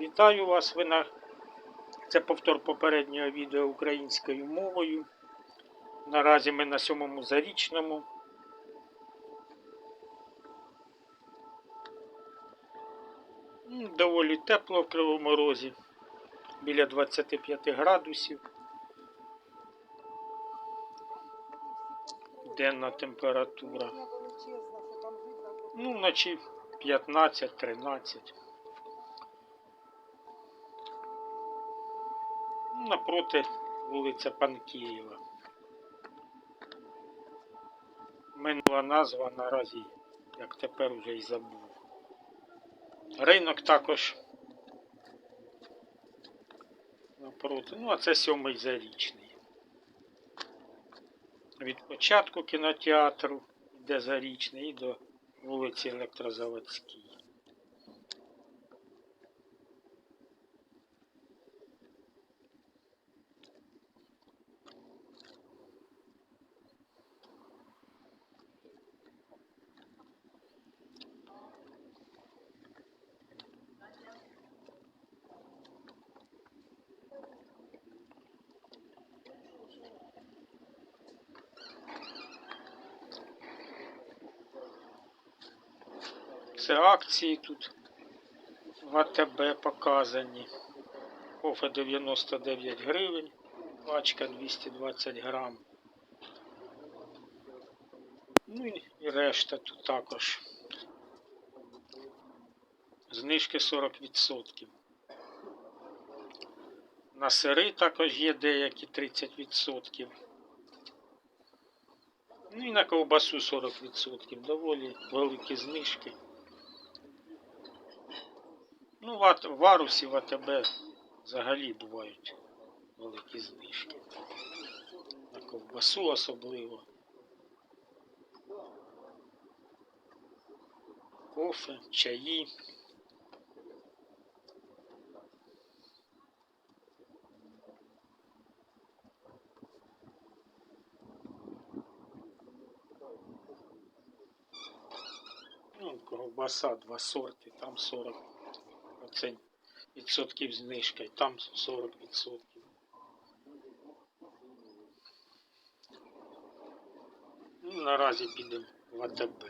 Вітаю вас. Ви на... Це повтор попереднього відео українською мовою. Наразі ми на сьомому зарічному. Доволі тепло в Кривому Розі. Біля 25 градусів. Денна температура. Ну, вночі 15-13. Напроти вулиця Панкієва. Минула назва наразі, як тепер вже й забув. Ринок також напроти. Ну, а це сьомий зарічний. Від початку кінотеатру йде зарічний і до вулиці Електрозаводській. Це акції тут в АТБ показані. Кофе 99 гривень, пачка 220 грам. Ну і решта тут також. Знижки 40%. На сири також є деякі 30%. Ну і на ковбасу 40%. Доволі великі знижки. Ну, в, Арусі, в АТБ взагалі бувають великі знижки. На ковбасу особливо. Кофе, чаї. Ну, ковбаса, два сорти, там 40 Оце відсотків знижка, і там 40 відсотків. Ну, наразі підемо в АТБ.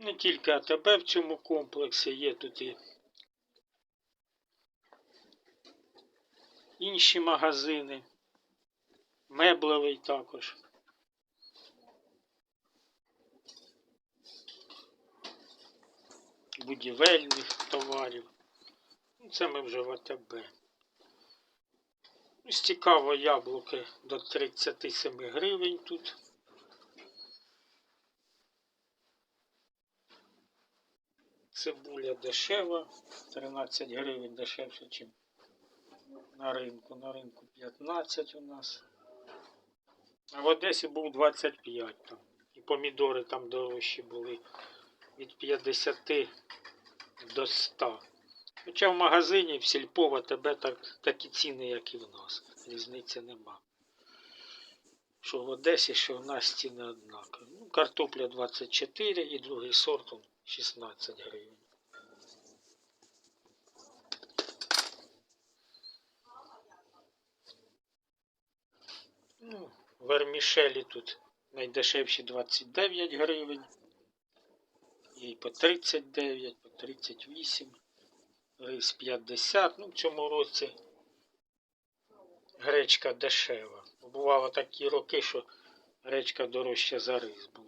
Не тільки АТБ в цьому комплексі, є тут і інші магазини, меблевий також. Будівельних товарів. Ну, Це ми вже в АТБ. Ось цікаво яблуки до 37 гривень тут. Цибуля дешева, 13 гривень дешевше, ніж на ринку. На ринку 15 у нас. А в Одесі був 25 там. І помідори там дорожчі були від 50 до 100. Хоча в магазині в Сільпо, в АТБ так, такі ціни, як і в нас. Різниці нема. Що в Одесі, що в нас ціни однакові. Ну, картопля 24 і другий сорт 16 гривень. Ну, вермішелі тут найдешевші 29 гривень. І по 39, по 38, рис 50. Ну, в цьому році гречка дешева. Бувало такі роки, що гречка дорожча за рис була.